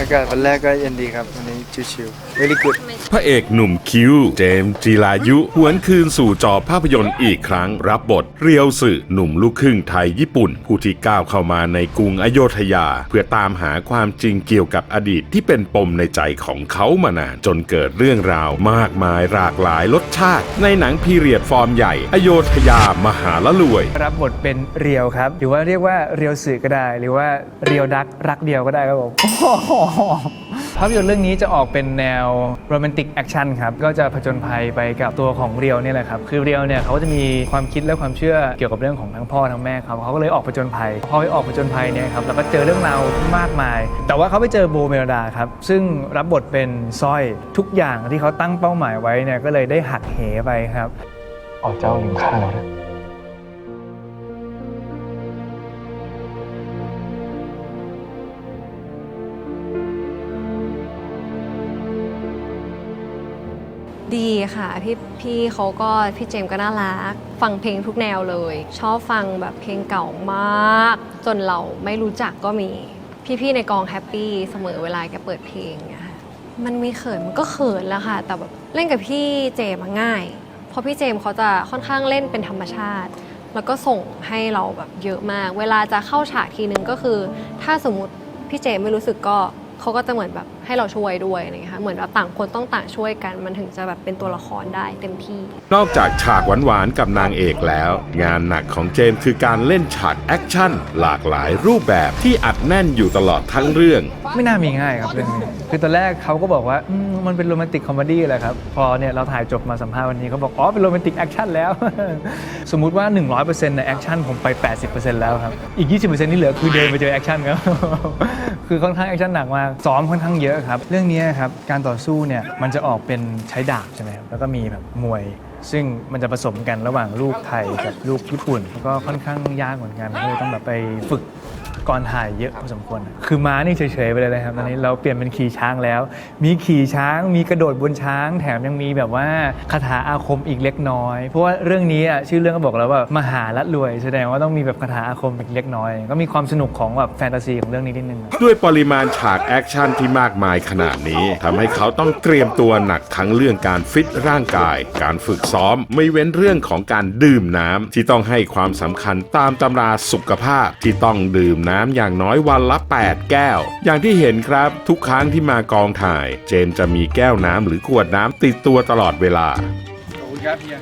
อากาศวันแรกก็เย็นดีครับ วันนี้ชิวๆ very good พระเอกหนุ่มคิวเจมส์จีรายุ หวนคืนสู่จอภาพยนตร์อีกครั้ง รับบทเรียวสึหนุ่มลูกครึ่งไทยญี่ปุ่น ผู้ที่ก้าวเข้ามาในกรุงอโยธยา เพื่อตามหาความจริงเกี่ยวกับอดีตที่เป็นปมในใจของเขามานาน จนเกิดเรื่องราวมากมายหลากหลายรสชาติ ในหนังพีเรียดฟอร์มใหญ่ อโยธยามหาละรวย รับบทเป็นเรียวครับ หรือว่าเรียกว่าเรียวสื่อก็ได้ หรือว่าเรียวดักรักเดียวก็ได้ครับผมภาพยนตร์เรื่องนี้จะออกเป็นแนวโรแมนติกแอคชั่นครับ ก็จะผจญภัยไปกับตัวของเรียวเนี่ยแหละครับ คือเรียวเนี่ยเขาจะมีความคิดและความเชื่อเกี่ยวกับเรื่องของทั้งพ่อทั้งแม่เขาเขาก็เลยออกผจญภัย พอไปออกผจญภัยเนี่ยครับแล้วก็เจอเรื่องราวมากมาย แต่ว่าเขาไปเจอโบเมลดาครับ ซึ่งรับบทเป็นสร้อยทุกอย่างที่เขาตั้งเป้าหมายไว้เนี่ยก็เลยได้หักเหไปครับอ๋อเจ้าลืมฆ่าเรานะ ดีค่ะ พี่พี่เขาก็พี่เจมก็น่ารัก ฟังเพลงทุกแนวเลย ชอบฟังแบบเพลงเก่ามาก จนเราไม่รู้จักก็มี พี่ๆในกองแฮปปี้เสมอเวลาแกเปิดเพลงอะค่ะมันมีเขินมันก็เขินแล้วค่ะ แต่แบบเล่นกับพี่เจมง่าย เพราะพี่เจมเขาจะค่อนข้างเล่นเป็นธรรมชาติ แล้วก็ส่งให้เราแบบเยอะมาก เวลาจะเข้าฉากทีนึงก็คือ ถ้าสมมติพี่เจมไม่รู้สึกก็ เขาก็จะเหมือนแบบให้เราช่วยด้วยอะไรเงี้ยค่ะเหมือนว่าต่างคนต้องต่างช่วยกันมันถึงจะแบบเป็นตัวละครได้เต็มที่ นอกจากฉากหวานๆกับนางเอกแล้ว งานหนักของเจมส์คือการเล่นฉากแอคชั่นหลากหลายรูปแบบที่อัดแน่นอยู่ตลอดทั้งเรื่องไม่น่ามีง่ายครับเรื่องนี้คือตอนแรกเขาก็บอกว่าอืมมันเป็นโรแมนติกคอมเมดี้แหละครับ พอเนี่ยเราถ่ายจบมาสัมภาษณ์วันนี้เขาบอก อ๋อ เป็นโรแมนติกแอคชั่นแล้ว สมมุติว่า 100%ในแอคชั่นผมไป 80%แล้วครับ อีก 20%ที่เหลือคือเดินไปเจอแอคชั่นครับ คือค่อนข้างแอคชั่นหนักมากซ้อมค่อนข้างเยอะครับ เรื่องนี้ครับการต่อสู้เนี่ยมันจะออกเป็นใช้ดาบใช่ไหมครับแล้วก็มีแบบมวย ซึ่งมันจะผสมกันระหว่างลูกไทยกับลูกญี่ปุ่น ก็ค่อนข้างยากเหมือนกันก็เลยต้องแบบไปฝึกก่อนถ่ายเยอะพอสมควร คือม้านี่เฉยๆไปเลยนะครับ ตอนนี้เราเปลี่ยนเป็นขี่ช้างแล้ว มีขี่ช้าง มีกระโดดบนช้าง แถมยังมีแบบว่าคาถาอาคมอีกเล็กน้อย เพราะว่าเรื่องนี้อะชื่อเรื่องก็บอกแล้วว่ามหาละรวย แสดงว่าต้องมีแบบคาถาอาคมอีกเล็กน้อย ก็มีความสนุกของแบบแฟนตาซีของเรื่องนี้นิดนึง ด้วยปริมาณฉากแอคชั่นที่มากมายขนาดนี้ทำให้เขาต้องเตรียมตัวหนักทั้งเรื่องการฟิตร่างกาย การฝึกซ้อม ไม่เว้นเรื่องของการดื่มน้ำที่ต้องให้ความสำคัญตามตำราสุขภาพที่ต้องดื่มน้ำอย่างน้อยวันละ 8 แก้ว อย่างที่เห็นครับ ทุกครั้งที่มากองถ่าย เจมส์จะมีแก้วน้ำหรือขวดน้ำติดตัวตลอดเวลาขอบคุณครับเฮีย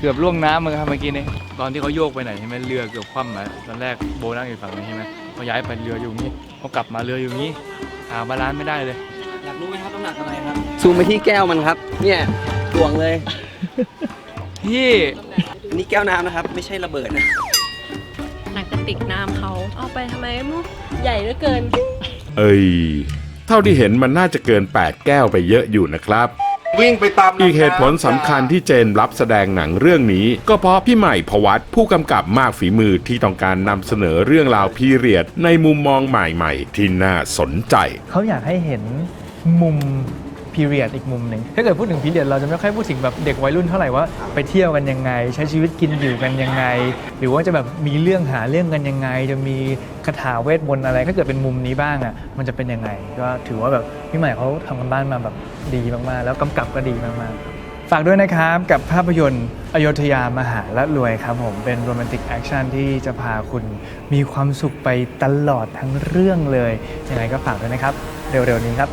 เกือบล่วงน้ำมือครับเมื่อกี้นี้ตอนที่เขาโยกไปไหนใช่ไหมเรือเกือบคว่ำมาตอนแรกโบนั่งอยู่ฝั่งนี้ใช่ไหมเขาย้ายไปเรืออยู่นี้เขากลับมาเรืออยู่นี้หาบาลานซ์ไม่ได้เลยอยากรู้ไหมครับน้ำหนักอะไรครับซูมไปที่แก้วมันครับ เนี่ยต วงเลย พี่อันนี้แก้วน้ำนะครับ ไม่ใช่ระเบิดนะ หนักกระติกน้ำเขาเอาไปทำไมมุใหญ่เหลือเกิน เอ้ย เท่าที่เห็นมันน่าจะเกิน 8 แก้วไปเยอะอยู่นะครับ วิ่งไปตามอีกเหตุผลสำคัญที่เจนรับแสดงหนังเรื่องนี้ ก็เพราะพี่ใหม่พวัตผู้กำกับมากฝีมือที่ต้องการนำเสนอเรื่องราวพีเรียดในมุมมองใหม่ๆ ที่น่าสนใจ เขาอยากให้เห็นมุม พีเรียดอีกมุมหนึ่งถ้าเกิดพูดถึงพีเรียดเราจะไม่ค่อยพูดถึงแบบเด็กวัยรุ่นเท่าไหร่ว่าไปเที่ยวกันยังไง ใช้ชีวิตกินอยู่กันยังไง หรือว่าจะแบบมีเรื่องหาเรื่องกันยังไง จะมีคาถาเวทมนต์อะไร ถ้าเกิดเป็นมุมนี้บ้างอะมันจะเป็นยังไง ก็ถือว่าแบบพี่ใหม่เขาทำกันบ้านมาแบบดีมากๆ แล้วกำกับก็ดีมากๆฝากด้วยนะครับ กับภาพยนตร์อโยธยามหาละรวยครับผมเป็นโรแมนติกแอคชั่นที่จะพาคุณมีความสุขไปตลอดทั้งเรื่องเลยยังไงก็ฝากด้วยนะครับ เร็วๆนี้ครับ